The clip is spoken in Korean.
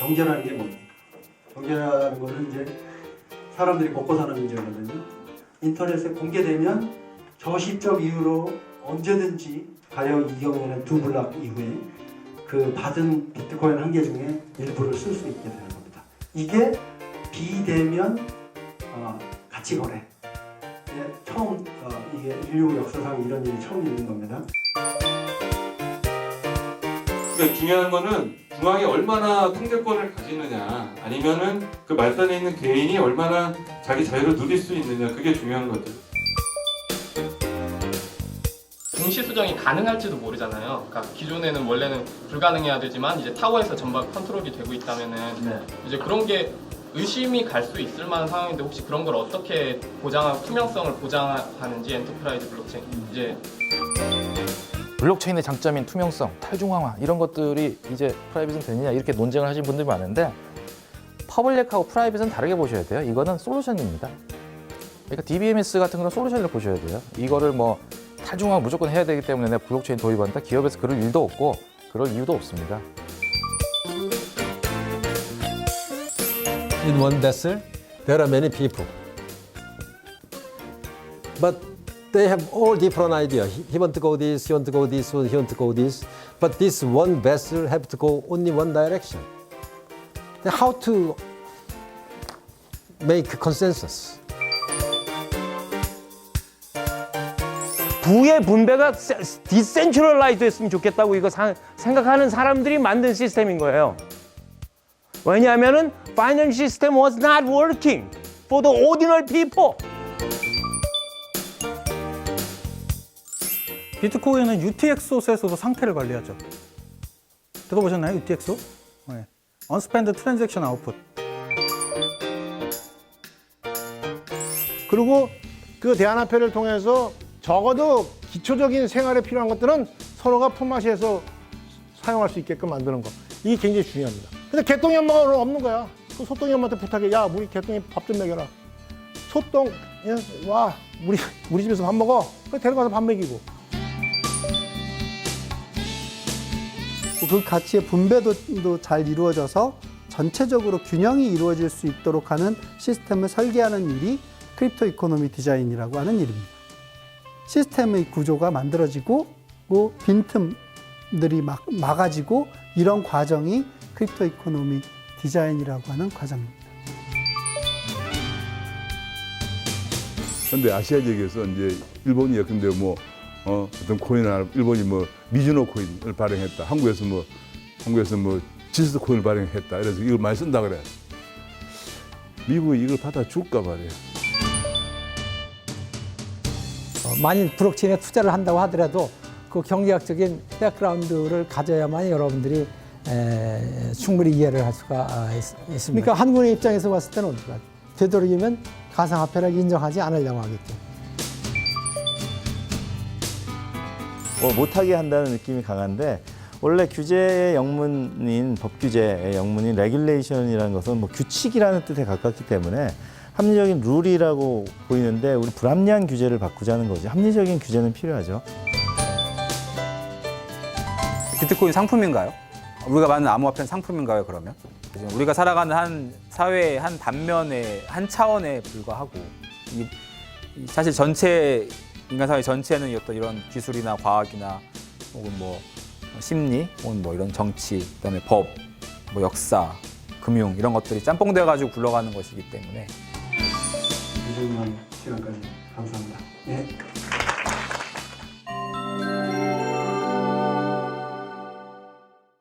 경제라는 게 뭡니까? 경제라는 것은 이제 사람들이 먹고 사는 문제거든요. 인터넷에 공개되면 저시적 이유로 언제든지 가령 이 경우에는 두 블락 이후에 그 받은 비트코인 한 개 중에 일부를 쓸 수 있게 되는 겁니다. 이게 비대면 어, 가치 거래. 이게 처음 어, 이게 인류 역사상 이런 일이 처음 있는 겁니다. 그러니까 중요한 거는 중앙이 얼마나 통제권을 가지느냐 아니면은 그 말단에 있는 개인이 얼마나 자기 자유를 누릴 수 있느냐 그게 중요한 거죠. 동시 수정이 가능할지도 모르잖아요. 그러니까 기존에는 원래는 불가능해야 되지만 이제 타워에서 전방 컨트롤이 되고 있다면은 이제 그런 게 의심이 갈 수 있을 만한 상황인데 혹시 그런 걸 어떻게 보장하고 투명성을 보장하는지 엔터프라이즈 블록체인 이제 블록체인의 장점인 투명성, 탈중앙화 이런 것들이 이제 프라이빗은 되느냐 이렇게 논쟁을 하신 분들이 많은데 퍼블릭하고 프라이빗은 다르게 보셔야 돼요. 이거는 솔루션입니다. 그러니까 DBMS 같은 그런 솔루션을 보셔야 돼요. 이거를 뭐 탈중앙 무조건 해야 되기 때문에 블록체인 도입한다. 기업에서 그럴 일도 없고 그럴 이유도 없습니다. in one vessel, there are many people. But they have all different idea. He, want to go this, he want to go this, he want to go this. But this one vessel have to go only one direction. Then how to make consensus? 부의 분배가 디센트럴라이드 했으면 좋겠다고 이거 사- 생각하는 사람들이 만든 시스템인 거예요. 왜냐하면은 financial system was not working for the ordinary people. 비트코인은 UTXO에서도 상태를 관리하죠. 들어보셨나요? UTXO? 네. Unspent Transaction Output. 그리고 그 대안화폐를 통해서 적어도 기초적인 생활에 필요한 것들은 서로가 품앗이해서 사용할 수 있게끔 만드는 거. 이게 굉장히 중요합니다. 근데 개똥이 엄마가 오늘 없는 거야. 그 소똥이 엄마한테 부탁해. 야, 우리 개똥이 밥 좀 먹여라. 소똥, 예, 와, 우리, 우리 집에서 밥 먹어. 그 데려가서 밥 먹이고. 그 가치의 분배도 도잘 이루어져서 전체적으로 균형이 이루어질 수 있도록 하는 시스템을 설계하는 일이 크립토 이코노미 디자인이라고 하는 일입니다. 시스템의 구조가 만들어지고 그 빈틈들이 막, 막아지고 이런 과정이 크립토 이코노미 디자인이라고 하는 과정입니다. 근데 아시아 지역에서 이제 일본이 예컨대 뭐 어, 어떤 코인을 일본이 뭐 미즈노 코인을 발행했다. 한국에서 뭐 한국에서 뭐 지스 코인을 발행했다. 그래서 이걸 많이 쓴다 그래. 미국이 이걸 받아 줄까 말이야. 어, 만일 블록체인에 투자를 한다고 하더라도 그 경제학적인 백그라운드를 가져야만 여러분들이 에, 충분히 이해를 할 수가 아, 있, 습니다 그러니까 한국의 입장에서 봤을 때는 어떨까? 되도록이면 가상화폐를 인정하지 않으려고 하겠죠. 뭐 못하게 한다는 느낌이 강한데 원래 규제의 영문인 법 규제의 영문인 레귤레이션이라는 것은 뭐 규칙이라는 뜻에 가깝기 때문에 합리적인 룰이라고 보이는데 우리 불합리한 규제를 바꾸자는 거죠. 합리적인 규제는 필요하죠. 비트코인 상품인가요? 우리가 받는 암호화폐는 상품인가요, 그러면? 우리가 살아가는 한 사회의 한 단면에, 한 차원에 불과하고, 사실 전체, 인간 사회 전체는 어떤 이런 기술이나 과학이나 혹은 뭐 심리, 혹은 뭐 이런 정치, 그다음에 법, 뭐 역사, 금융 이런 것들이 짬뽕돼 가지고 굴러가는 것이기 때문에 이 시간까지 감사합니다. 예.